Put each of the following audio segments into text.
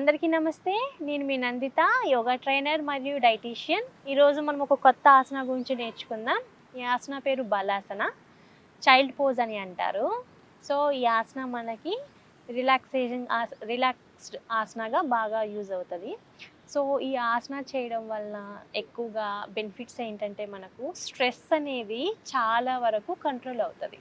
అందరికీ నమస్తే. నేను మీ నందిత యోగా ట్రైనర్ మరియు డైటీషియన్. ఈరోజు మనం ఒక కొత్త ఆసన గురించి నేర్చుకుందాం. ఈ ఆసన పేరు బలాసన చైల్డ్ పోజ్ అని అంటారు. సో ఈ ఆసన మనకి రిలాక్సేషన్ రిలాక్స్డ్ ఆసనగా బాగా యూజ్ అవుతుంది. సో ఈ ఆసన చేయడం వల్ల ఎక్కువగా బెనిఫిట్స్ ఏంటంటే మనకు స్ట్రెస్ అనేది చాలా వరకు కంట్రోల్ అవుతుంది.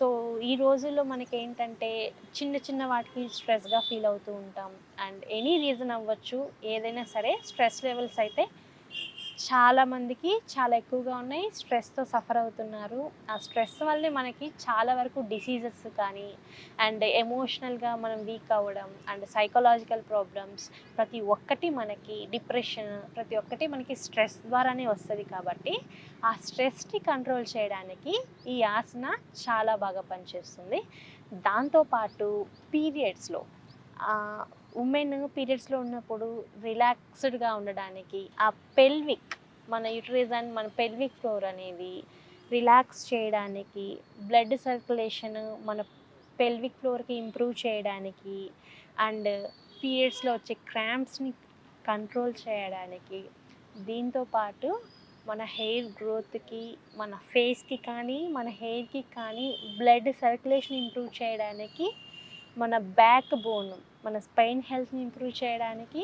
సో ఈ రోజుల్లో మనకి ఏంటంటే చిన్న చిన్న వాటికి స్ట్రెస్గా ఫీల్ అవుతూ ఉంటాం. అండ్ ఎనీ రీజన్ అవ్వచ్చు ఏదైనా సరే స్ట్రెస్ లెవెల్స్ అయితే చాలా మందికి చాలా ఎక్కువగా ఉన్నాయి. స్ట్రెస్తో సఫర్ అవుతున్నారు. ఆ స్ట్రెస్ వల్లే మనకి చాలా వరకు డిసీజెస్ కానీ అండ్ ఎమోషనల్గా మనం వీక్ అవ్వడం అండ్ సైకలాజికల్ ప్రాబ్లమ్స్ ప్రతి ఒక్కటి మనకి డిప్రెషన్ ప్రతి ఒక్కటి మనకి స్ట్రెస్ ద్వారానే వస్తుంది కాబట్టి ఆ స్ట్రెస్ని కంట్రోల్ చేయడానికి ఈ ఆసన చాలా బాగా పనిచేస్తుంది. దాంతోపాటు పీరియడ్స్లో ఉమెన్ పీరియడ్స్లో ఉన్నప్పుడు రిలాక్స్డ్గా ఉండడానికి ఆ పెల్విక్ మన యూటరైజ్ అండ్ మన పెల్విక్ ఫ్లోర్ అనేది రిలాక్స్ చేయడానికి బ్లడ్ సర్క్యులేషన్ మన పెల్విక్ ఫ్లోర్కి ఇంప్రూవ్ చేయడానికి అండ్ పీరియడ్స్లో వచ్చే క్రాంప్స్ని కంట్రోల్ చేయడానికి దీంతో పాటు మన హెయిర్ గ్రోత్కి మన ఫేస్కి కానీ మన హెయిర్కి కానీ బ్లడ్ సర్క్యులేషన్ ఇంప్రూవ్ చేయడానికి మన బ్యాక్ బోన్ మన స్పైన్ హెల్త్ని ఇంప్రూవ్ చేయడానికి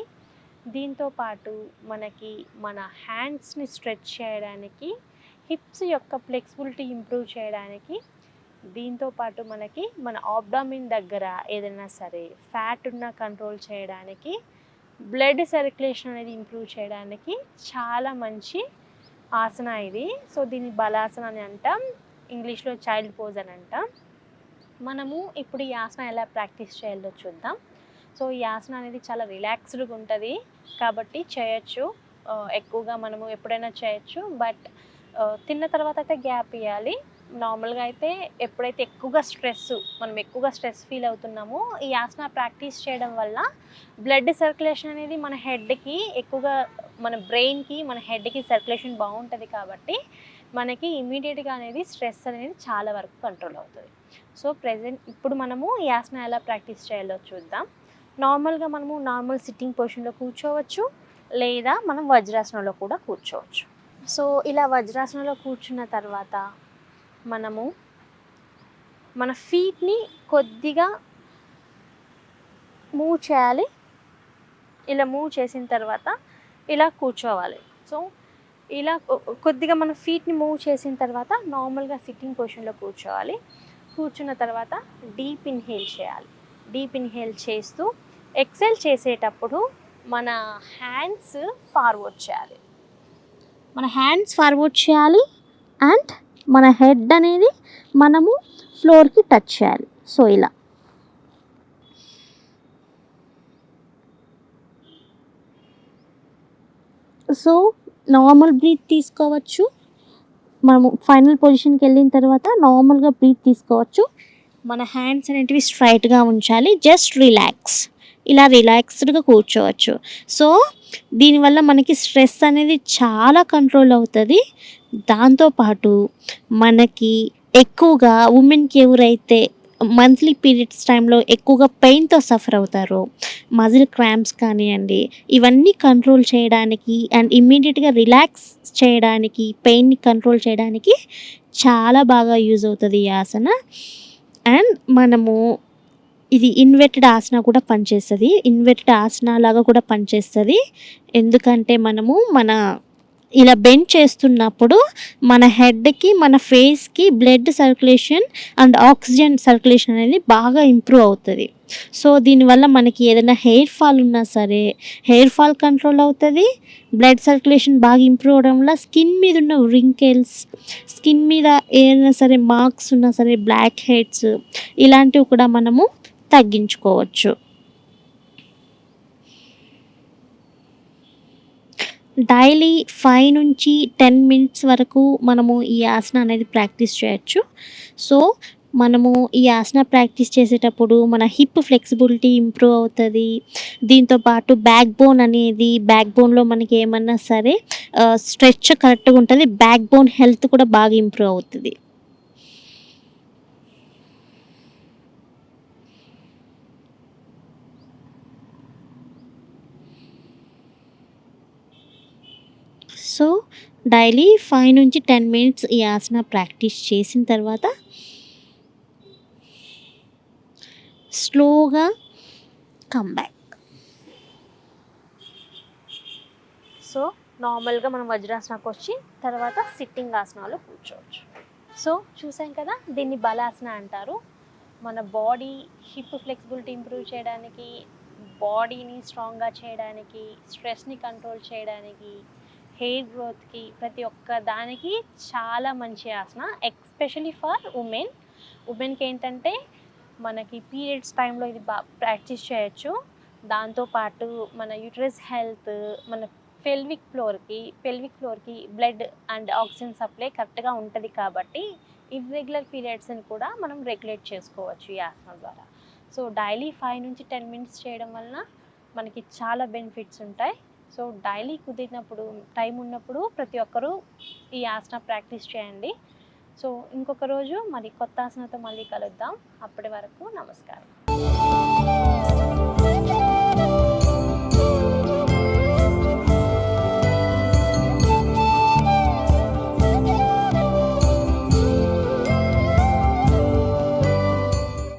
దీంతో పాటు మనకి మన హ్యాండ్స్ని స్ట్రెచ్ చేయడానికి హిప్స్ యొక్క ఫ్లెక్సిబిలిటీ ఇంప్రూవ్ చేయడానికి దీంతో పాటు మనకి మన ఆబ్డామిన్ దగ్గర ఏదైనా సరే ఫ్యాట్ ఉన్న కంట్రోల్ చేయడానికి బ్లడ్ సర్క్యులేషన్ అనేది ఇంప్రూవ్ చేయడానికి చాలా మంచి ఆసన ఇది. సో దీన్ని బలాసన అని అంటాం. ఇంగ్లీష్లో చైల్డ్ పోజ్ అని అంటాం. మనము ఇప్పుడు ఈ ఆసన ఎలా ప్రాక్టీస్ చేయాలో చూద్దాం. సో ఈ ఆసన అనేది చాలా రిలాక్స్డ్గా ఉంటుంది కాబట్టి చేయొచ్చు. ఎక్కువగా మనము ఎప్పుడైనా చేయొచ్చు. బట్ తిన్న తర్వాత అయితే గ్యాప్ ఇవ్వాలి నార్మల్గా అయితే ఎప్పుడైతే ఎక్కువగా స్ట్రెస్ మనం ఎక్కువగా స్ట్రెస్ ఫీల్ అవుతున్నామో ఈ ఆసన ప్రాక్టీస్ చేయడం వల్ల బ్లడ్ సర్క్యులేషన్ అనేది మన హెడ్కి ఎక్కువగా మన బ్రెయిన్కి మన హెడ్కి సర్క్యులేషన్ బాగుంటుంది కాబట్టి మనకి ఇమీడియట్గా అనేది స్ట్రెస్ అనేది చాలా వరకు కంట్రోల్ అవుతుంది. సో ప్రజెంట్ ఇప్పుడు మనము ఈ ఎలా ప్రాక్టీస్ చేయాలో చూద్దాం. నార్మల్గా మనము నార్మల్ సిట్టింగ్ పొజిషన్లో కూర్చోవచ్చు లేదా మనం వజ్రాసనంలో కూడా కూర్చోవచ్చు. సో ఇలా వజ్రాసనంలో కూర్చున్న తర్వాత మనము మన ఫీట్ని కొద్దిగా మూవ్ చేయాలి. ఇలా మూవ్ చేసిన తర్వాత ఇలా కూర్చోవాలి. సో ఇలా కొద్దిగా మన ఫీట్ని మూవ్ చేసిన తర్వాత నార్మల్గా సిట్టింగ్ పొజిషన్లో కూర్చోవాలి. కూర్చున్న తర్వాత డీప్ ఇన్హేల్ చేయాలి. డీప్ ఇన్హేల్ చేస్తూ ఎక్సెల్ చేసేటప్పుడు మన హ్యాండ్స్ ఫార్వర్డ్ చేయాలి. మన హ్యాండ్స్ ఫార్వర్డ్ చేయాలి అండ్ మన హెడ్ అనేది మనము ఫ్లోర్కి టచ్ చేయాలి. సో ఇలా. సో నార్మల్ బ్రీత్ తీసుకోవచ్చు. మనము ఫైనల్ పొజిషన్కి వెళ్ళిన తర్వాత నార్మల్గా బ్రీత్ తీసుకోవచ్చు. మన హ్యాండ్స్ అనేటివి స్ట్రైట్గా ఉంచాలి. జస్ట్ రిలాక్స్ ఇలా రిలాక్స్డ్గా కూర్చోవచ్చు. సో దీనివల్ల మనకి స్ట్రెస్ అనేది చాలా కంట్రోల్ అవుతుంది. దాంతోపాటు మనకి ఎక్కువగా ఉమెన్కి ఎవరైతే మంత్లీ పీరియడ్స్ టైంలో ఎక్కువగా పెయిన్తో సఫర్ అవుతారో. మజిల్ క్రాంప్స్ కానివ్వండి ఇవన్నీ కంట్రోల్ చేయడానికి అండ్ ఇమ్మీడియట్గా రిలాక్స్ చేయడానికి పెయిన్ని కంట్రోల్ చేయడానికి చాలా బాగా యూజ్ అవుతుంది ఈ ఆసన. అండ్ మనము ఇది ఇన్వెర్టెడ్ ఆసన కూడా పనిచేస్తుంది. ఇన్వెర్టెడ్ ఆసన లాగా కూడా పనిచేస్తుంది. ఎందుకంటే మనము మన ఇలా బెండ్ చేస్తున్నప్పుడు మన హెడ్కి మన ఫేస్కి blood circulation and oxygen circulation అనేది బాగా ఇంప్రూవ్ అవుతుంది. సో దీనివల్ల మనకి ఏదైనా హెయిర్ ఫాల్ ఉన్నా సరే హెయిర్ ఫాల్ కంట్రోల్ అవుతుంది బ్లడ్ సర్క్యులేషన్ బాగా ఇంప్రూవ్ అవడం వల్ల స్కిన్ మీద ఉన్న రింకెల్స్ స్కిన్ మీద ఏదైనా సరే మార్క్స్ ఉన్నా సరే బ్లాక్ హెడ్స్ ఇలాంటివి కూడా మనము తగ్గించుకోవచ్చు. డైలీ ఫైవ్ నుంచి టెన్ మినిట్స్ వరకు మనము ఈ ఆసన అనేది ప్రాక్టీస్ చేయొచ్చు. సో మనము ఈ ఆసన ప్రాక్టీస్ చేసేటప్పుడు మన హిప్ ఫ్లెక్సిబిలిటీ ఇంప్రూవ్ అవుతుంది. దీంతో పాటు బ్యాక్ బోన్ అనేది బ్యాక్ బోన్లో మనకి ఏమన్నా సరే స్ట్రెచ్ కరెక్ట్గా ఉంటుంది. బ్యాక్ బోన్ హెల్త్ కూడా బాగా ఇంప్రూవ్ అవుతుంది. సో డైలీ ఫైవ్ నుంచి టెన్ మినిట్స్ ఈ ఆసన ప్రాక్టీస్ చేసిన తర్వాత స్లోగా కమ్ బ్యాక్ సో నార్మల్గా మనం వజ్రాసనకు వచ్చి తర్వాత సిట్టింగ్ ఆసనాలు కూర్చోవచ్చు. సో చూసాం కదా దీన్ని బలాసన అంటారు. మన బాడీ హిప్ ఫ్లెక్సిబిలిటీ ఇంప్రూవ్ చేయడానికి బాడీని స్ట్రాంగ్గా చేయడానికి స్ట్రెస్ని కంట్రోల్ చేయడానికి హెయిర్ గ్రోత్కి ప్రతి ఒక్క దానికి చాలా మంచి ఆసన ఎక్స్పెషలీ ఫర్ ఉమెన్. ఉమెన్కి ఏంటంటే మనకి పీరియడ్స్ టైంలో ఇది బాగా ప్రాక్టీస్ చేయొచ్చు. దాంతోపాటు మన యూట్రస్ హెల్త్ మన పెల్విక్ ఫ్లోర్కి పెల్విక్ ఫ్లోర్కి బ్లడ్ అండ్ ఆక్సిజన్ సప్లై కరెక్ట్గా ఉంటుంది కాబట్టి ఇర్రెగ్యులర్ పీరియడ్స్ని కూడా మనం రెగ్యులేట్ చేసుకోవచ్చు ఈ ఆసనం ద్వారా. సో డైలీ ఫైవ్ నుంచి టెన్ మినిట్స్ చేయడం వలన మనకి చాలా బెనిఫిట్స్ ఉంటాయి. సో డైలీ కుదిరినప్పుడు టైం ఉన్నప్పుడు ప్రతి ఒక్కరూ ఈ ఆసన ప్రాక్టీస్ చేయండి. సో ఇంకొక రోజు మరి కొత్త ఆసనతో మళ్ళీ కలుద్దాం. అప్పటి వరకు నమస్కారం.